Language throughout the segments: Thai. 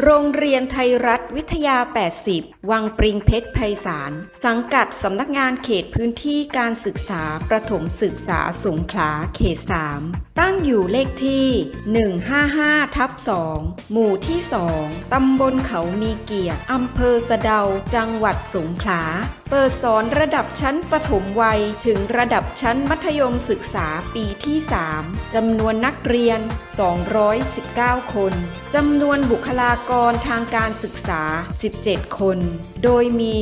โรงเรียนไทยรัฐวิทยา 80 วังปริงเพชรไพศาล สังกัดสำนักงานเขตพื้นที่การศึกษาประถมศึกษาสงขลาเขต 3ตั้งอยู่เลขที่ 155ทับ2หมู่ที่ 2 ตำบลเขามีเกียรติ อำเภอสะเดา จังหวัดสงขลา เปิดสอนระดับชั้นประถมวัย ถึงระดับชั้นมัธยมศึกษาปีที่ 3 จำนวนนักเรียน 219 คน จำนวนบุคลากรทางการศึกษา 17 คน โดยมี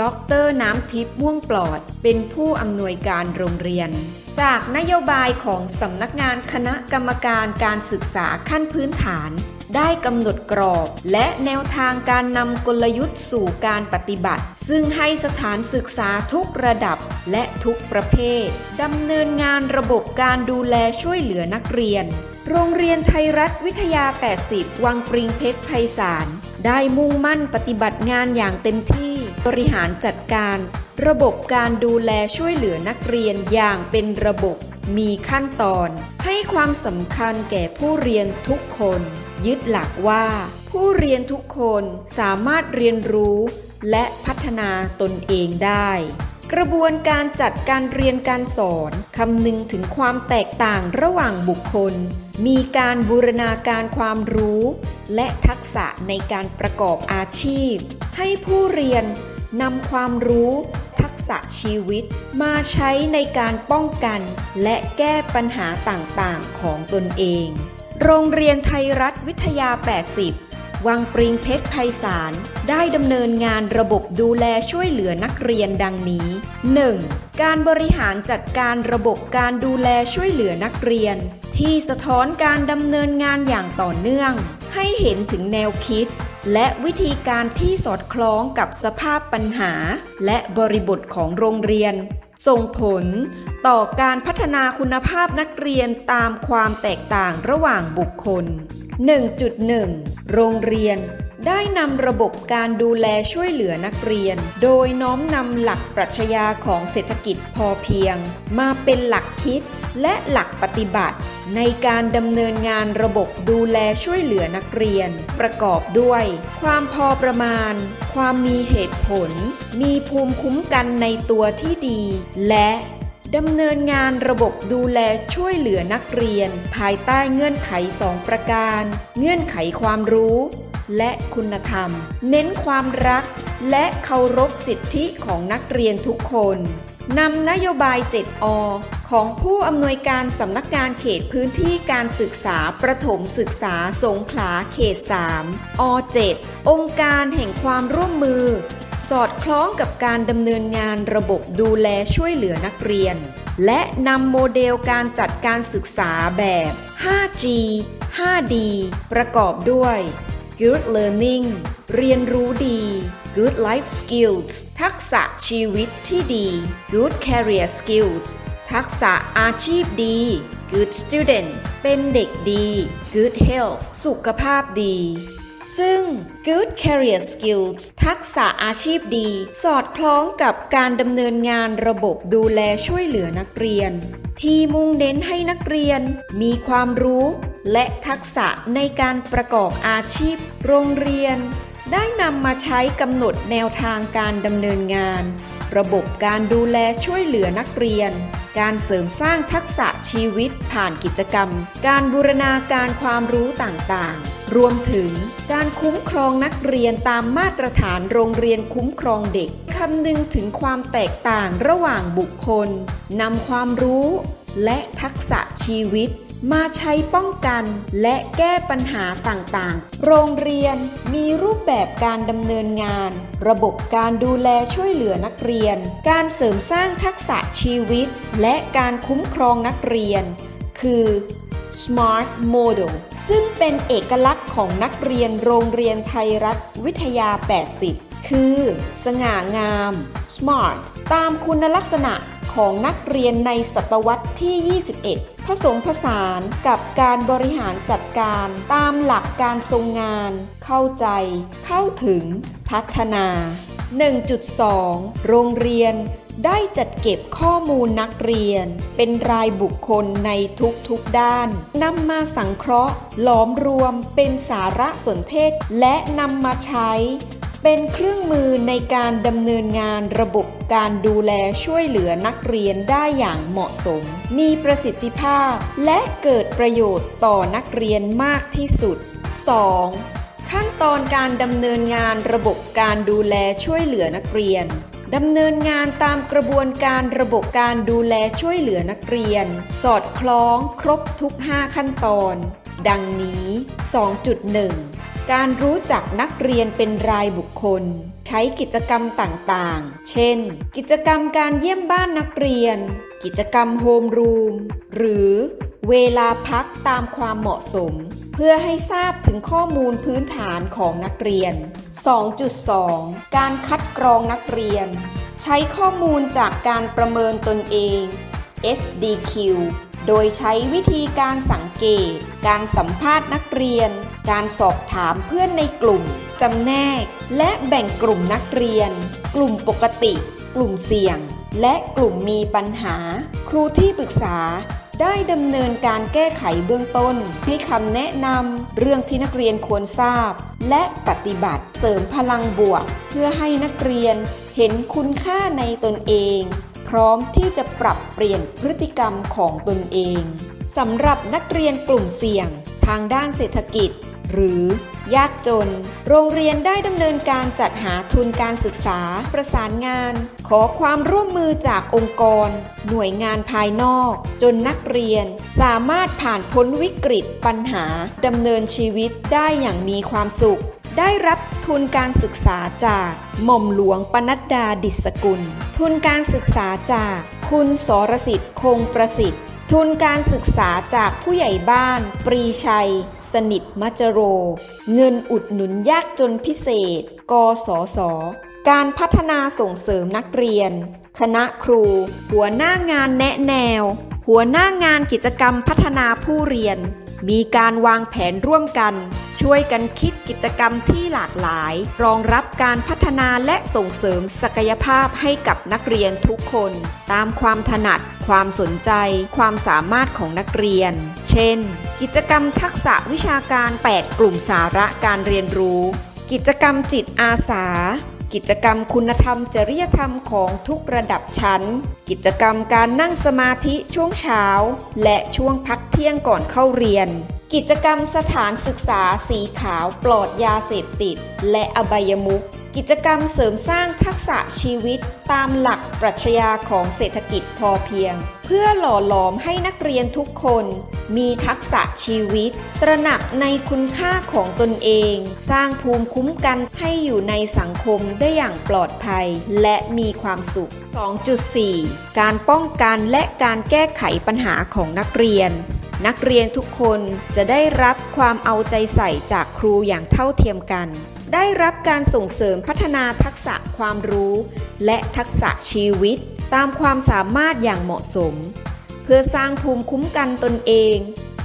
ด็อกเตอร์น้ำทิพย์ม่วงปลอด เป็นผู้อำนวยการโรงเรียน จากนโยบายของสำนักงานคณะกรรมการการศึกษาขั้นพื้นฐาน ได้กำหนดกรอบ และแนวทางการนำกลยุทธ์สู่การปฏิบัติ ซึ่งให้สถานศึกษาทุกระดับและทุกประเภทดำเนินงานระบบการดูแลช่วยเหลือนักเรียน โรงเรียนไทยรัฐวิทยา 80 วังปริงเพชรไพศาลได้มุ่งมั่นปฏิบัติงานอย่างเต็มที่ บริหารจัดการ ระบบการดูแลช่วยเหลือนักเรียนอย่างเป็นระบบมีขั้นตอน ให้ความสำคัญแก่ผู้เรียนทุกคน ยึดหลักว่า ผู้เรียนทุกคนสามารถเรียนรู้ และพัฒนาตนเองได้ กระบวนการจัดการเรียนการสอนคำนึงถึงความแตกต่างระหว่างบุคคล มีการบูรณาการความรู้ และทักษะในการประกอบอาชีพ ให้ผู้เรียนนำความรู้ทักษะชีวิตมาใช้ในการป้องกัน และแก้ปัญหาต่างๆ ของตนเอง โรงเรียนไทยรัฐวิทยา 80 วังปริงเพชรไพศาลได้ดำเนินงานระบบดูแลช่วยเหลือนักเรียนดังนี้ 1. การบริหารจัดการระบบการดูแลช่วยเหลือนักเรียน ที่สะท้อนการดำเนินงานอย่างต่อเนื่อง ให้เห็นถึงแนวคิด และวิธีการที่สอดคล้องกับสภาพปัญหา และบริบทของโรงเรียน ส่งผลต่อการพัฒนาคุณภาพนักเรียนตามความแตกต่างระหว่างบุคคล 1.1 โรงเรียนได้นำระบบการดูแลช่วยเหลือนักเรียน โดยน้อมนำหลักปรัชญาของเศรษฐกิจพอเพียง มาเป็นหลักคิด และหลักปฏิบัติ ในการดำเนินงานระบบดูแลช่วยเหลือนักเรียน ประกอบด้วย ความพอประมาณ ความมีเหตุผล มีภูมิคุ้มกันในตัวที่ดี และดำเนินงานระบบดูแลช่วยเหลือนักเรียน ภายใต้เงื่อนไขสองประการ เงื่อนไขความรู้ และคุณธรรม เน้นความรัก และเคารพสิทธิของนักเรียนทุกคนนำนโยบาย 7อ ของผู้อำนวยการสำนักงานเขตพื้นที่การศึกษาประถมศึกษาสงขลาเขต 3 อ 7 องค์การแห่งความร่วมมือ สอดคล้องกับการดำเนินงานระบบดูแลช่วยเหลือนักเรียน และนำโมเดลการจัดการศึกษาแบบ 5G 5D ประกอบด้วย Good Learning เรียนรู้ดี Good Life Skills ทักษะชีวิตที่ดี Good Career Skills ทักษะอาชีพดี Good Student เป็นเด็กดี Good Health สุขภาพดี ซึ่ง Good Career Skills ทักษะอาชีพดี สอดคล้องกับการดำเนินงานระบบดูแลช่วยเหลือนักเรียน ที่มุ่งเน้นให้นักเรียน มีความรู้ และทักษะในการประกอบอาชีพ โรงเรียน ได้นำมาใช้กำหนดแนวทางการดำเนินงาน ระบบการดูแลช่วยเหลือนักเรียน การเสริมสร้างทักษะชีวิตผ่านกิจกรรม การบูรณาการความรู้ต่างๆ รวมถึงการคุ้มครองนักเรียนตามมาตรฐานโรงเรียนคุ้มครองเด็กคำนึงถึงความแตกต่างระหว่างบุคคลนำความรู้ และทักษะชีวิต มาใช้ป้องกันและแก้ปัญหาต่างๆ โรงเรียนมีรูปแบบการดำเนินงาน ระบบการดูแลช่วยเหลือนักเรียน การเสริมสร้างทักษะชีวิต และการคุ้มครองนักเรียน คือ Smart Model ซึ่งเป็นเอกลักษณ์ของนักเรียนโรงเรียนไทยรัฐวิทยา 80 คือ สง่างาม Smart ตามคุณลักษณะ ของนักเรียนในศตวรรษที่ 21 ผสมผสานกับการบริหารจัดการตามหลักการทรงงาน เข้าใจ เข้าถึง พัฒนา 1.2 โรงเรียนได้จัดเก็บข้อมูลนักเรียน เป็นรายบุคคลในทุกๆด้านนำมาสังเคราะห์ หลอมรวมเป็นสารสนเทศ และนำมาใช้ เป็นเครื่องมือในการดำเนินงานระบบการดูแลช่วยเหลือนักเรียนได้อย่างเหมาะสม มีประสิทธิภาพ และเกิดประโยชน์ต่อนักเรียนมากที่สุด 2. ขั้นตอนการดำเนินงานระบบการดูแลช่วยเหลือนักเรียนดำเนินงานตามกระบวนการระบบการดูแลช่วยเหลือนักเรียน สอดคล้องครบทุก 5 ขั้นตอน ดังนี้ 2.1 การรู้จักนักเรียนเป็นรายบุคคล ใช้กิจกรรมต่างๆ เช่น กิจกรรมการเยี่ยมบ้านนักเรียน กิจกรรมโฮมรูม หรือเวลาพักตามความเหมาะสม เพื่อให้ทราบถึงข้อมูลพื้นฐานของนักเรียน 2.2 การคัดกรองนักเรียน ใช้ข้อมูลจากการประเมินตนเอง SDQ โดยใช้วิธีการสังเกต การสัมภาษณ์นักเรียน การสอบถามเพื่อนในกลุ่ม จำแนก และแบ่งกลุ่มนักเรียน กลุ่มปกติ กลุ่มเสี่ยง และกลุ่มมีปัญหา ครูที่ปรึกษาได้ดำเนินการแก้ไขเบื้องต้น ให้คำแนะนำเรื่องที่นักเรียนควรทราบ และปฏิบัติเสริมพลังบวก เพื่อให้นักเรียนเห็นคุณค่าในตนเอง พร้อมที่จะปรับเปลี่ยนพฤติกรรมของตนเองสำหรับนักเรียนกลุ่มเสี่ยง ทางด้านเศรษฐกิจ หรือยากจน โรงเรียนได้ดำเนินการจัดหาทุนการศึกษา ประสานงาน ขอความร่วมมือจากองค์กร หน่วยงานภายนอก จนนักเรียน สามารถผ่านพ้นวิกฤตปัญหาดำเนินชีวิตได้อย่างมีความสุข ได้รับทุนการศึกษาจากหม่อมหลวงปนัดดาดิษกุล ทุนการศึกษาจากคุณสรสิทธิ์คงประสิทธิ์ ทุนการศึกษาจากผู้ใหญ่บ้าน ปรีชัย สนิทมัจจโร เงินอุดหนุนยากจนพิเศษ กสศการพัฒนาส่งเสริมนักเรียน คณะครู หัวหน้างานแนะแนว หัวหน้างานกิจกรรมพัฒนาผู้เรียน มีการวางแผนร่วมกัน ช่วยกันคิดกิจกรรมที่หลากหลาย รองรับการพัฒนาและส่งเสริมศักยภาพให้กับนักเรียนทุกคน ตามความถนัด ความสนใจ ความสามารถของนักเรียน เช่น กิจกรรมทักษะวิชาการ 8 กลุ่มสาระการเรียนรู้ กิจกรรมจิตอาสา กิจกรรมคุณธรรมจริยธรรมของทุกระดับชั้น กิจกรรมการนั่งสมาธิช่วงเช้า และช่วงพักเที่ยงก่อนเข้าเรียน กิจกรรมสถานศึกษาสีขาวปลอดยาเสพติด และอบายมุขกิจกรรมเสริมสร้างทักษะชีวิตตามหลักปรัชญาของเศรษฐกิจพอเพียง เพื่อหล่อหลอมให้นักเรียนทุกคน มีทักษะชีวิต ตระหนักในคุณค่าของตนเอง สร้างภูมิคุ้มกันให้อยู่ในสังคมได้อย่างปลอดภัย และมีความสุข 2.4 การป้องกันและการแก้ไขปัญหาของนักเรียน นักเรียนทุกคนจะได้รับความเอาใจใส่จากครูอย่างเท่าเทียมกัน ได้รับการส่งเสริมพัฒนาทักษะความรู้ และทักษะชีวิต ตามความสามารถอย่างเหมาะสม พื่อสร้างภูมิคุ้มกันตนเอง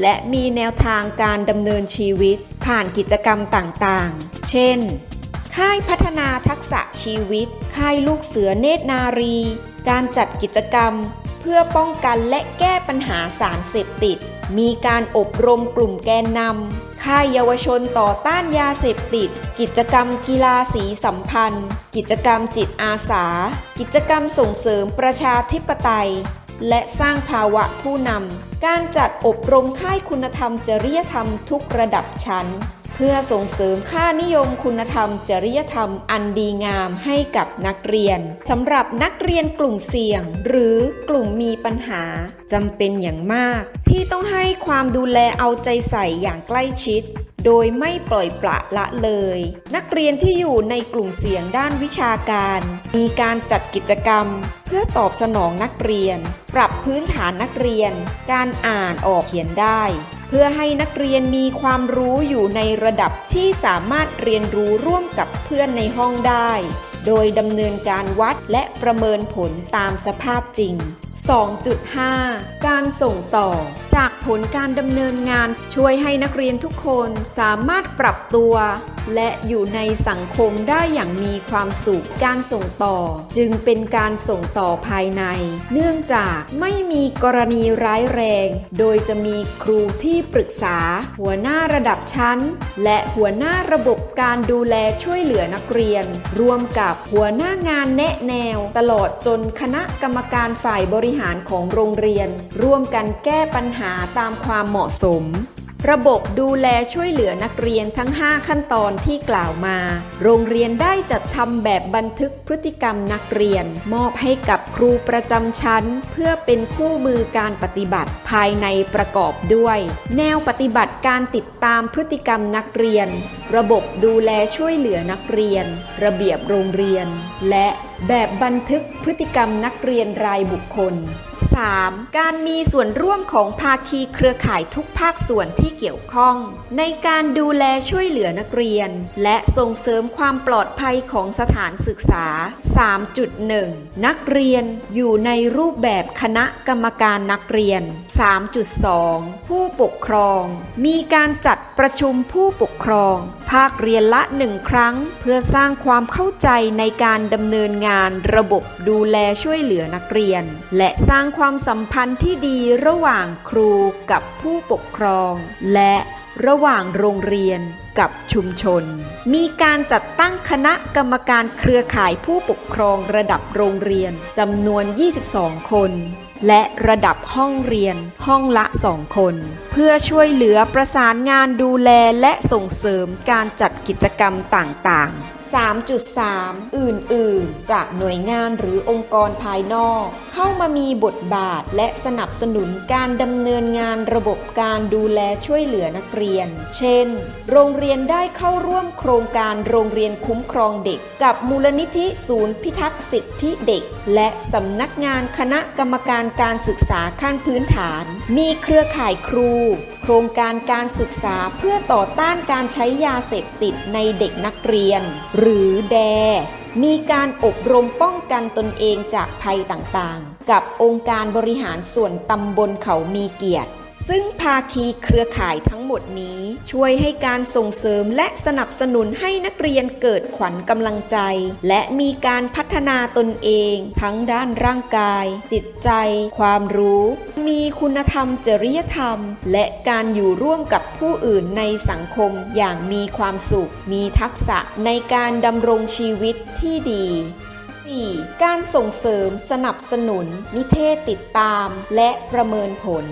และมีแนวทางการดำเนินชีวิตผ่านกิจกรรมต่างๆ เช่น ค่ายพัฒนาทักษะชีวิต ค่ายลูกเสือเนตรนารี การจัดกิจกรรม เพื่อป้องกันและแก้ปัญหาสารเสพติด มีการอบรมกลุ่มแกนนำ ค่ายเยาวชนต่อต้านยาเสพติด กิจกรรมกีฬาสีสัมพันธ์ กิจกรรมจิตอาสา กิจกรรมส่งเสริมประชาธิปไตย และสร้างภาวะผู้นำ การจัดอบรมค่ายคุณธรรมจริยธรรมทุกระดับชั้น เพื่อส่งเสริมค่านิยมคุณธรรม จริยธรรมอันดีงามให้กับนักเรียนสำหรับนักเรียนกลุ่มเสี่ยง หรือกลุ่มมีปัญหาจำเป็นอย่างมาก ที่ต้องให้ความดูแลเอาใจใส่อย่างใกล้ชิด โดยไม่ปล่อยปละละเลย นักเรียนที่อยู่ในกลุ่มเสี่ยงด้านวิชาการ มีการจัดกิจกรรม เพื่อตอบสนองนักเรียน ปรับพื้นฐานนักเรียน การอ่านออกเขียนได้ เพื่อให้นักเรียนมีความรู้อยู่ในระดับที่สามารถเรียนรู้ร่วมกับเพื่อนในห้องได้ โดยดำเนินการวัดและประเมินผลตามสภาพจริง 2.5 การส่งต่อ จากผลการดำเนินงานช่วยให้นักเรียนทุกคนสามารถปรับตัว และอยู่ในสังคมได้อย่างมีความสุข การส่งต่อ จึงเป็นการส่งต่อภายใน เนื่องจากไม่มีกรณีร้ายแรง โดยจะมีครูที่ปรึกษา หัวหน้าระดับชั้น และหัวหน้าระบบการดูแลช่วยเหลือนักเรียน รวมกับหัวหน้างานแนะแนว ตลอดจนคณะกรรมการฝ่ายบริหารของโรงเรียน ร่วมกันแก้ปัญหาตามความเหมาะสม ระบบดูแลช่วยเหลือนักเรียนทั้ง 5 ขั้นตอนที่กล่าวมา โรงเรียนได้จัดทำแบบบันทึกพฤติกรรมนักเรียน มอบให้กับครูประจำชั้น เพื่อเป็นคู่มือการปฏิบัติภายในประกอบด้วย แนวปฏิบัติการติดตามพฤติกรรมนักเรียน ระบบดูแลช่วยเหลือนักเรียน ระเบียบโรงเรียน และ แบบบันทึกพฤติกรรมนักเรียนรายบุคคล 3. การมีส่วนร่วมของภาคีเครือข่ายทุกภาคส่วนที่เกี่ยวข้อง ในการดูแลช่วยเหลือนักเรียน และส่งเสริมความปลอดภัยของสถานศึกษา 3.1 นักเรียนอยู่ในรูปแบบคณะกรรมการนักเรียน 3.2 ผู้ปกครอง มีการจัด ประชุมผู้ปกครอง ภาคเรียนละหนึ่งครั้ง เพื่อสร้างความเข้าใจในการดำเนินงานระบบดูแลช่วยเหลือนักเรียน และสร้างความสัมพันธ์ที่ดีระหว่างครูกับผู้ปกครอง และระหว่างโรงเรียนกับชุมชน มีการจัดตั้งคณะกรรมการเครือข่ายผู้ปกครองระดับโรงเรียนจำนวน 22 คน และระดับห้องเรียนห้องละสองคน เพื่อช่วยเหลือประสานงานดูแลและส่งเสริมการจัดกิจกรรมต่างๆ 3.3 อื่นๆ จากหน่วยงานหรือองค์กรภายนอก เข้ามามีบทบาทและสนับสนุนการดำเนินงานระบบการดูแลช่วยเหลือนักเรียน เช่น โรงเรียนได้เข้าร่วมโครงการโรงเรียนคุ้มครองเด็ก กับมูลนิธิศูนย์พิทักษ์สิทธิเด็ก และสำนักงานคณะกรรมการการศึกษาขั้นพื้นฐาน มีเครือข่ายครู ครงการการศึกษาเพื่อต่อต้านการใช้ยาเสพติดในเด็กนักเรียน หรือแด มีการอบรมป้องกันตนเองจากภัยต่างๆ กับองค์การบริหารส่วนตำบลเขามีเกียรติ ซึ่งภาคีเครือข่ายทั้งหมดนี้ ช่วยให้การส่งเสริมและสนับสนุนให้นักเรียนเกิดขวัญกำลังใจ และมีการพัฒนาตนเอง ทั้งด้านร่างกาย จิตใจ ความรู้ มีคุณธรรมจริยธรรม และการอยู่ร่วมกับผู้อื่นในสังคมอย่างมีความสุข มีทักษะในการดำรงชีวิตที่ดี 4. การส่งเสริมสนับสนุน นิเทศติดตาม และประเมินผล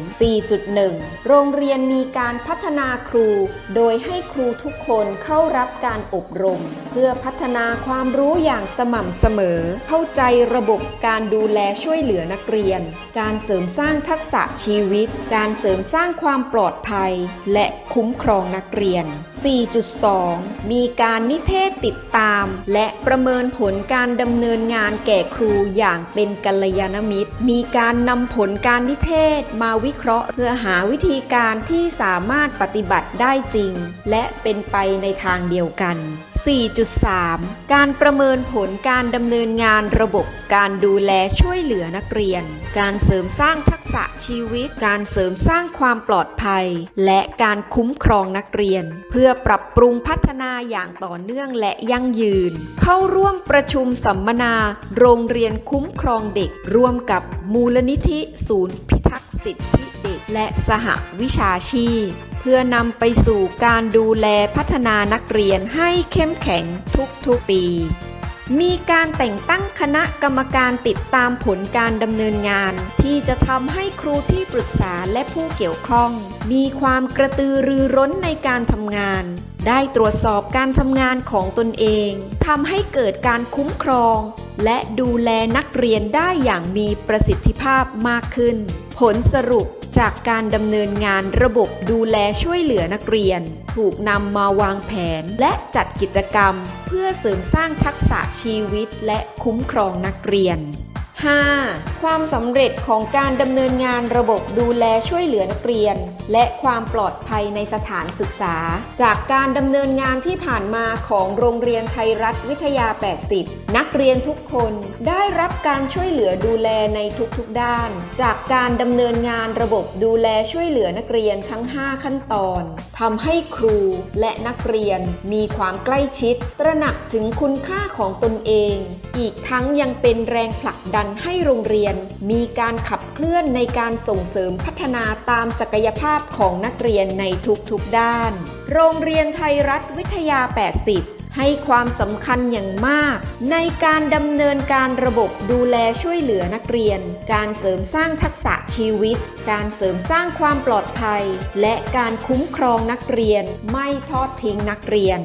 4.1 โรงเรียนมีการพัฒนาครู โดยให้ครูทุกคนเข้ารับการอบรม เพื่อพัฒนาความรู้อย่างสม่ำเสมอ เข้าใจระบบการดูแลช่วยเหลือนักเรียน การเสริมสร้างทักษะชีวิต การเสริมสร้างความปลอดภัย และคุ้มครองนักเรียน 4.2 มีการนิเทศติดตาม และประเมินผลการดำเนินงานแก่ครูอย่างเป็นกัลยาณมิตร มีการนำผลการนิเทศมาวิเคราะห์ เพื่อหาวิธีการที่สามารถปฏิบัติได้จริง และเป็นไปในทางเดียวกัน 4.3 การประเมินผลการดำเนินงานระบบการดูแลช่วยเหลือนักเรียน การเสริมสร้างทักษะชีวิต การเสริมสร้างความปลอดภัย และการคุ้มครองนักเรียน เพื่อปรับปรุงพัฒนาอย่างต่อเนื่องและยั่งยืน เข้าร่วมประชุมสัมมนา โรงเรียนคุ้มครองเด็ก ร่วมกับมูลนิธิศูนย์พิทักษ์สิทธิเด็ก และสหวิชาชีพเพื่อนำไปสู่การดูแลพัฒนานักเรียนให้เข้มแข็งทุกๆปี มีการแต่งตั้งคณะกรรมการติดตามผลการดำเนินงาน ที่จะทำให้ครูที่ปรึกษาและผู้เกี่ยวข้อง มีความกระตือรือร้นในการทำงาน ได้ตรวจสอบการทำงานของตนเองทำให้เกิดการคุ้มครอง และดูแลนักเรียนได้อย่างมีประสิทธิภาพมากขึ้น ผลสรุป จากการดำเนินงานระบบดูแลช่วยเหลือนักเรียน ถูกนำมาวางแผนและจัดกิจกรรม เพื่อเสริมสร้างทักษะชีวิตและคุ้มครองนักเรียน 5. ความสำเร็จของการดำเนินงานระบบดูแลช่วยเหลือนักเรียน และความปลอดภัยในสถานศึกษา จากการดำเนินงานที่ผ่านมาของโรงเรียนไทยรัฐวิทยา 80 นักเรียนทุกคนได้รับการช่วยเหลือดูแลในทุกๆด้าน จากการดำเนินงานระบบดูแลช่วยเหลือนักเรียนทั้ง 5 ขั้นตอนทำให้ครูและนักเรียนมีความใกล้ชิด ตระหนักถึงคุณค่าของตนเอง อีกทั้งยังเป็นแรงผลักดันนให้โรงเรียน มีการขับเคลื่อนในการส่งเสริมพัฒนาตามศักยภาพของนักเรียนในทุกๆด้าน โรงเรียนไทยรัฐวิทยา 80ให้ความสำคัญอย่างมาก ในการดำเนินการระบบดูแลช่วยเหลือนักเรียน การเสริมสร้างทักษะชีวิต การเสริมสร้างความปลอดภัย และการคุ้มครองนักเรียน ไม่ทอดทิ้งนักเรียน